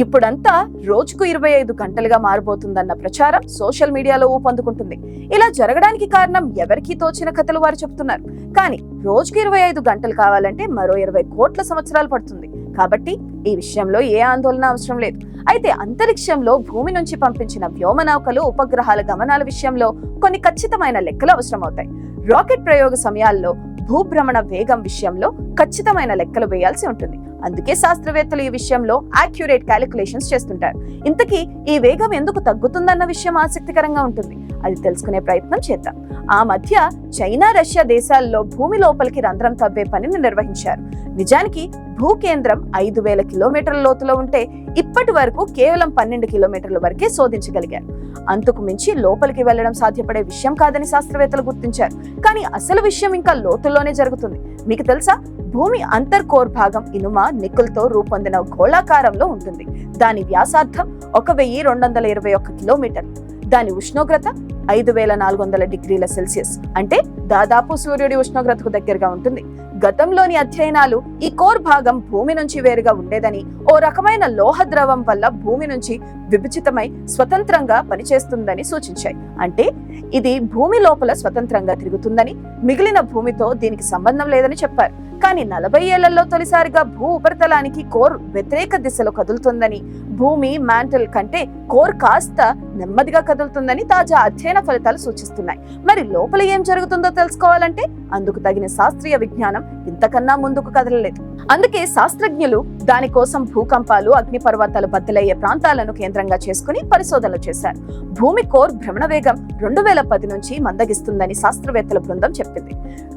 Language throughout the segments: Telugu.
ఇప్పుడంతా రోజుకు ఇరవై ఐదు గంటలుగా మారిపోతుందన్న ప్రచారం సోషల్ మీడియాలో ఊపందుకుంటుంది ఇలా జరగడానికి కారణం ఎవరికీ తోచిన కథలు వారు చెప్తున్నారు కానీ రోజుకు ఇరవై ఐదు గంటలు కావాలంటే మరో ఇరవై కోట్ల సంవత్సరాలు పడుతుంది. కాబట్టి ఈ విషయంలో ఏ ఆందోళన అవసరం లేదు. అయితే అంతరిక్షంలో భూమి నుంచి పంపించిన వ్యోమనౌకలు ఉపగ్రహాల గమనాల విషయంలో కొన్ని ఖచ్చితమైన లెక్కలు అవసరమవుతాయి. రాకెట్ ప్రయోగ సమయాల్లో భూభ్రమణ వేగం విషయంలో ఖచ్చితమైన లెక్కలు వేయాల్సి ఉంటుంది. అందుకే శాస్త్రవేత్తలు ఈ విషయంలో యాక్యురేట్ క్యాలిక్యులేషన్స్ చేస్తుంటారు. ఇంతకీ ఈ వేగం ఎందుకు తగ్గుతుందన్న విషయం ఆసక్తికరంగా ఉంటుంది. అది తెలుసుకునే ప్రయత్నం చేద్దాం. ఆ మధ్య చైనా రష్యా దేశాల్లో భూమి లోపలికి రంధ్రం తవ్వే పనిని నిర్వహించారు. నిజానికి భూ కేంద్రం ఐదు వేల కిలోమీటర్ల లోతులో ఉంటే ఇప్పటి వరకు కేవలం పన్నెండు కిలోమీటర్ల వరకే శోధించగలిగారు. అంతకు మించి లోపలికి వెళ్ళడం సాధ్యపడే విషయం కాదని శాస్త్రవేత్తలు గుర్తించారు. కానీ అసలు విషయం ఇంకా లోతుల్లోనే జరుగుతుంది. మీకు తెలుసా? భూమి అంతర్కోర్ భాగం ఇనుమ నిక్కులతో రూపొందిన గోళాకారంలో ఉంటుంది. దాని వ్యాసార్థం ఒక వెయ్యి రెండు వందల ఇరవై ఒక్క కిలోమీటర్లు దాని ఉష్ణోగ్రత ఐదు వేల నాలుగు వందల డిగ్రీల సెల్సియస్. అంటే దాదాపు సూర్యుడి ఉష్ణోగ్రతకు దగ్గరగా ఉంటుంది. గతంలోని అధ్యయనాలు ఈ కోర్ భాగం భూమి నుంచి వేరుగా ఉండేదని ఓ రకమైన లోహ ద్రవం వల్ల భూమి నుంచి విభజితమై స్వతంత్రంగా పనిచేస్తుందని సూచించాయి. అంటే ఇది భూమి లోపల స్వతంత్రంగా తిరుగుతుందని మిగిలిన భూమితో దీనికి సంబంధం లేదని చెప్పారు. కానీ నలభై ఏళ్ళలో తొలిసారిగా భూ ఉపరితలానికి కోర్ వ్యతిరేక దిశలో కదులుతుందని భూమి మ్యాంటల్ కంటే కోర్ కాస్త నెమ్మదిగా కదులుతుందని తాజా అధ్యయన ఫలితాలు సూచిస్తున్నాయి. మరి లోపల ఏం జరుగుతుందో తెలుసుకోవాలంటే అందుకు తగిన శాస్త్రీయ విజ్ఞానం ఇంతకన్నా ముందుకు కదలలేదు. అందుకే శాస్త్రజ్ఞులు దానికోసం భూకంపాలు అగ్నిపర్వతాలు బద్దలయ్యే ప్రాంతాలను కేంద్రంగా చేసుకుని పరిశోధనలు చేశారు. భూమి కోర్ భ్రమణ వేగం రెండు వేల పది నుంచి మందగిస్తుందని శాస్త్రవేత్తల బృందం చెప్పింది.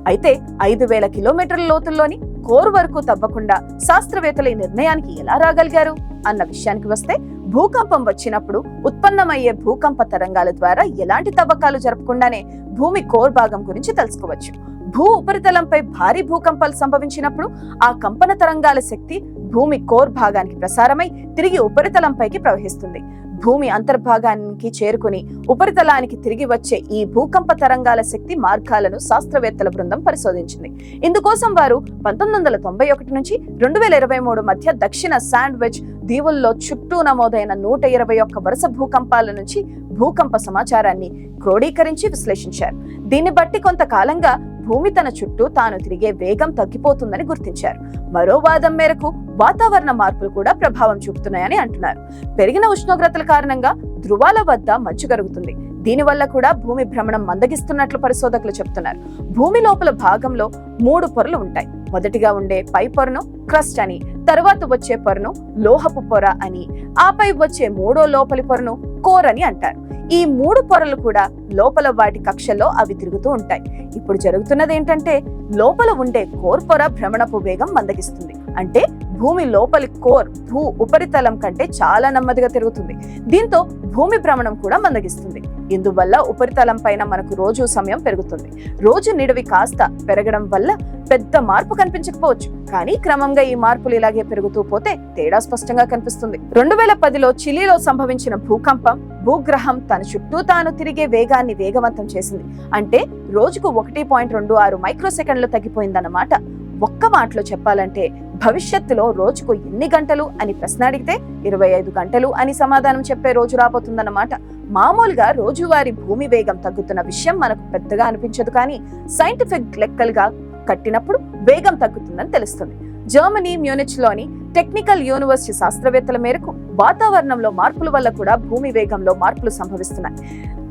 అయితే ఐదు వేల కిలోమీటర్ల లోతుల్లోని కోర్ వరకు తవ్వకుండా శాస్త్రవేత్తలు ఈ నిర్ణయానికి ఎలా రాగలిగారు అన్న విషయానికి వస్తే భూకంపం వచ్చినప్పుడు ఉత్పన్నమయ్యే భూకంప తరంగాల ద్వారా ఎలాంటి తవ్వకాలు జరపకుండానే భూమి కోర్ భాగం గురించి తెలుసుకోవచ్చు. భూ ఉపరితలంపై భారీ భూకంపాలు సంభవించినప్పుడు ఆ కంపన తరంగాల శక్తి భూమి కోర్ భాగానికి ప్రసారమై తిరిగి ఉపరితలంపైకి ప్రవహిస్తుంది. భూమి అంతర్భాగానికి చేరుకుని ఉపరితలానికి తిరిగి వచ్చే ఈ భూకంప తరంగాల శక్తి మార్గాలను శాస్త్రవేత్తల బృందం పరిశోధించింది. ఇందుకోసం వారు పంతొమ్మిది వందల తొంభై ఒకటి నుంచి రెండు వేల ఇరవై మూడు మధ్య దక్షిణ శాండ్విచ్ దీవుల్లో చుట్టూ నమోదైన నూట ఇరవై ఒక్క వరుస భూకంపాల నుంచి భూకంప సమాచారాన్ని క్రోడీకరించి విశ్లేషించారు. దీన్ని బట్టి కొంతకాలంగా భూమి తన చుట్టూ తాను తిరిగే వేగం తగ్గిపోతుందని గుర్తించారు. మరో వాదం మేరకు వాతావరణ మార్పులు కూడా ప్రభావం చూపుతున్నాయని అంటున్నారు. పెరిగిన ఉష్ణోగ్రతల కారణంగా ధృవాల వద్ద మంచు కరుగుతుంది. దీనివల్ల కూడా భూమి భ్రమణం మందగిస్తున్నట్లు పరిశోధకులు చెప్తున్నారు. భూమి లోపల భాగంలో మూడు పొరలు ఉంటాయి. మొదటిగా ఉండే పై పొరను క్రస్ట్ అని తర్వాత వచ్చే పొరను లోహపు పొర అని ఆపై వచ్చే మూడో లోపలి పొరను కోర్ అని అంటారు. ఈ మూడు పొరలు కూడా లోపల వాటి కక్షల్లో అవి తిరుగుతూ ఉంటాయి. ఇప్పుడు జరుగుతున్నది ఏంటంటే లోపల ఉండే కోర్ పొర భ్రమణపు వేగం మందగిస్తుంది. అంటే భూమి లోపలి కోర్ భూ ఉపరితలం కంటే చాలా నెమ్మదిగా తిరుగుతుంది. దీంతో భూమి భ్రమణం కూడా మందగిస్తుంది. ఇందువల్ల ఉపరితలం పైన మనకు రోజు సమయం పెరుగుతుంది. రోజు నిడివి కాస్త పెరగడం వల్ల పెద్ద మార్పు కనిపించకపోవచ్చు. కానీ క్రమంగా ఈ మార్పులు ఇలాగే పెరుగుతూ పోతే తేడా స్పష్టంగా కనిపిస్తుంది. రెండు వేల పదిలో చిలీలో సంభవించిన భూకంపం భూగ్రహం తన చుట్టూ తాను తిరిగే వేగాన్ని వేగవంతం చేసింది. అంటే రోజుకు ఒకటి పాయింట్ రెండు ఆరు మైక్రో సెకండ్లు తగ్గిపోయిందన్నమాట. ఒక్క మాటలో చెప్పాలంటే భవిష్యత్తులో రోజుకు ఎన్ని గంటలు అని ప్రశ్న అడిగితే ఇరవై ఐదు గంటలు అని సమాధానం చెప్పే రోజు రాబోతుందన్నమాట. మామూలుగా రోజువారీ భూమి వేగం తగ్గుతున్న విషయం మనకు పెద్దగా అనిపించదు కానీ సైంటిఫిక్ లెక్కలుగా కట్టినప్పుడు వేగం తగ్గుతుందని తెలుస్తుంది. జర్మనీ మ్యూనిచ్లోని టెక్నికల్ యూనివర్సిటీ శాస్త్రవేత్తల మేరకు వాతావరణంలో మార్పుల వల్ల కూడా భూమి వేగంలో మార్పులు సంభవిస్తున్నాయి.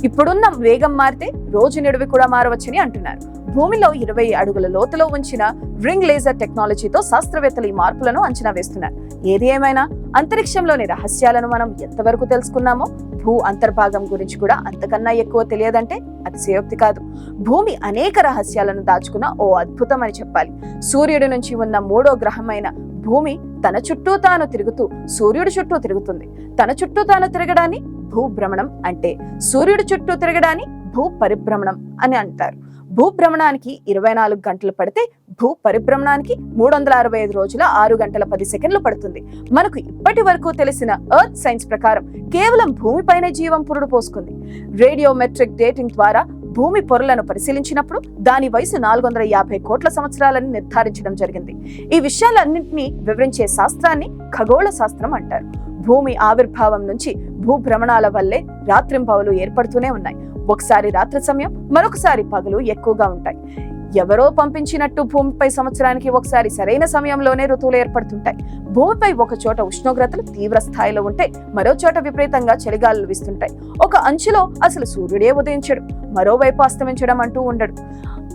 ఇప్పుడున్న వేగం మారితే రోజు నిడివి కూడా మారవచ్చని అంటున్నారు. భూమిలో ఇరవై అడుగుల లోతులో ఉంచిన రింగ్ లేజర్ టెక్నాలజీతో శాస్త్రవేత్తలు ఈ మార్పులను అంచనా వేస్తున్నారు. ఏది ఏమైనా అంతరిక్షంలోని రహస్యాలను మనం ఎంతవరకు తెలుసుకున్నామో భూ అంతర్భాగం గురించి కూడా అంతకన్నా ఎక్కువ తెలియదంటే అతిశయోక్తి కాదు. భూమి అనేక రహస్యాలను దాచుకున్న ఓ అద్భుతం అని చెప్పాలి. సూర్యుడి నుంచి ఉన్న మూడో గ్రహమైన భూమి తన చుట్టూ తాను తిరుగుతూ సూర్యుడి చుట్టూ తిరుగుతుంది. తన చుట్టూ తాను తిరగడాన్ని భూభ్రమణం అంటే సూర్యుడి చుట్టూ తిరగడాన్ని భూ పరిభ్రమణం అని అంటారు. భూభ్రమణానికి ఇరవై నాలుగు గంటలు పడితే భూ పరిభ్రమణానికి మూడు వందల అరవై ఐదు రోజుల ఆరు గంటల పది సెకండ్లు పడుతుంది. మనకు ఇప్పటి వరకు తెలిసిన ఎర్త్ సైన్స్ ప్రకారం కేవలం భూమిపైనే జీవం పురుడు పోసుకుంది. రేడియోమెట్రిక్ డేటింగ్ ద్వారా భూమి పొరలను పరిశీలించినప్పుడు దాని వయసు నాలుగు వందల యాభై కోట్ల సంవత్సరాలని నిర్ధారించడం జరిగింది. ఈ విషయాలన్నింటినీ వివరించే శాస్త్రాన్ని ఖగోళ శాస్త్రం అంటారు. భూమి ఆవిర్భావం నుంచి భూభ్రమణాల వల్లే రాత్రింపవలు ఏర్పడుతూనే ఉన్నాయి. ఒకసారి రాత్రి సమయం మరొకసారి పగలు ఎక్కువగా ఉంటాయి. ఎవరో పంపించినట్టు భూమిపై సంవత్సరానికి ఒకసారి సరైన సమయంలోనే ఋతువులు ఏర్పడుతుంటాయి. భూమిపై ఒక చోట ఉష్ణోగ్రతలు తీవ్ర స్థాయిలో ఉంటే మరో చోట విపరీతంగా చలిగాలు వీస్తుంటాయి. ఒక అంచులో అసలు సూర్యుడే ఉదయించడు మరోవైపు అస్తమించడం అంటూ ఉండడు.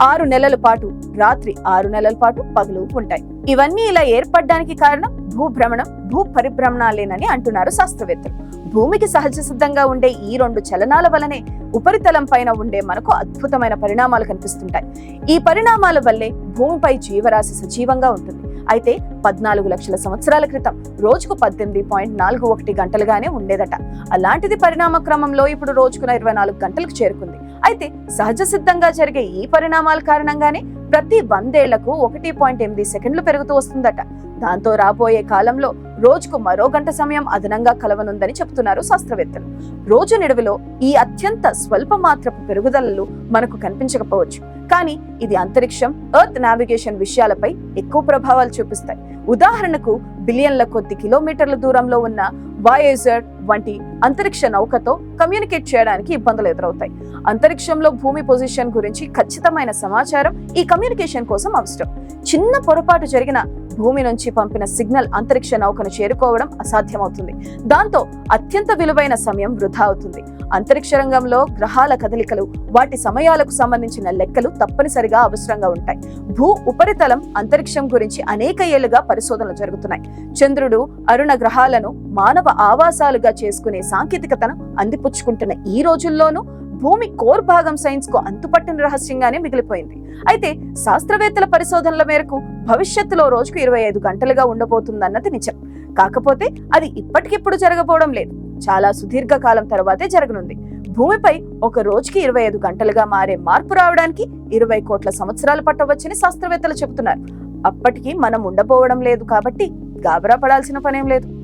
ఆరు నెలల పాటు రాత్రి ఆరు నెలల పాటు పగులు ఉంటాయి. ఇవన్నీ ఇలా ఏర్పడడానికి కారణం భూభ్రమణం భూ పరిభ్రమణాలేనని అంటున్నారు శాస్త్రవేత్తలు. భూమికి సహజ సిద్ధంగా ఉండే ఈ రెండు చలనాల వలనే ఉపరితలం పైన ఉండే మనకు అద్భుతమైన పరిణామాలు కనిపిస్తుంటాయి. ఈ పరిణామాల వల్లే భూమిపై జీవరాశి సజీవంగా ఉంటుంది. అయితే పద్నాలుగు లక్షల సంవత్సరాల క్రితం రోజుకు పద్దెనిమిది పాయింట్ నాలుగు ఒకటి గంటలుగానే ఉండేదట. అలాంటిది పరిణామ క్రమంలో ఇప్పుడు రోజుకున్న ఇరవై నాలుగు గంటలకు చేరుకుంది. అయితే సహజ సిద్ధంగా జరిగే ఈ పరిణామాల కారణంగానే ప్రతి వందేళ్ళకు ఒకటి పాయింట్ ఎనిమిది సెకండ్లు పెరుగుతూ వస్తుందట. దాంతో రాబోయే కాలంలో రోజుకు మరో గంట సమయం అదనంగా కలవనుందని చెబుతున్నారు శాస్త్రవేత్తలు. రోజు నిడవిలో ఈ అత్యంత స్వల్ప మాత్రపు పెరుగుదలలు మనకు కనిపించకపోవచ్చు. కానీ ఇది అంతరిక్షం ఎర్త్ నావిగేషన్ విషయాలపై ఎక్కువ ప్రభావాలు చూపిస్తాయి. ఉదాహరణకు బిలియన్ల కొద్ది కిలోమీటర్ల దూరంలో ఉన్న వాయేజర్ వంటి అంతరిక్ష నౌకతో కమ్యూనికేట్ చేయడానికి ఇబ్బందులు ఎదురవుతాయి. అంతరిక్షంలో భూమి పొజిషన్ గురించి ఖచ్చితమైన సమాచారం ఈ కమ్యూనికేషన్ కోసం అవసరం. చిన్న పొరపాటు జరిగిన భూమి నుంచి పంపిన సిగ్నల్ అంతరిక్ష నౌకను చేరుకోవడం అసాధ్యమవుతుంది. దాంతో అత్యంత విలువైన సమయం వృధా అవుతుంది. అంతరిక్ష రంగంలో గ్రహాల కదలికలు వాటి సమయాలకు సంబంధించిన లెక్కలు తప్పనిసరిగా అవసరంగా ఉంటాయి. భూ ఉపరితలం అంతరిక్షం గురించి అనేక ఏళ్ళుగా పరిశోధనలు జరుగుతున్నాయి. చంద్రుడు అరుణ గ్రహాలను మానవ ఆవాసాలుగా చేసుకునే సాంకేతికతను అందిపుచ్చుకుంటున్న ఈ రోజుల్లోనూ భూమి కోర్ భాగం సైన్స్కు అంతుపట్టిన రహస్యంగానే మిగిలిపోయింది. అయితే శాస్త్రవేత్తల పరిశోధనల మేరకు భవిష్యత్తులో రోజుకు ఇరవై ఐదు గంటలుగా ఉండబోతుందన్నది నిజం. కాకపోతే అది ఇప్పటికిప్పుడు జరగబోవడం లేదు. చాలా సుదీర్ఘ కాలం తర్వాతే జరగనుంది. భూమిపై ఒక రోజుకి ఇరవై ఐదు గంటలుగా మారే మార్పు రావడానికి ఇరవై కోట్ల సంవత్సరాలు పట్టవచ్చని శాస్త్రవేత్తలు చెబుతున్నారు. అప్పటికి మనం ఉండబోవడం లేదు కాబట్టి గాబరా పడాల్సిన పనేం లేదు.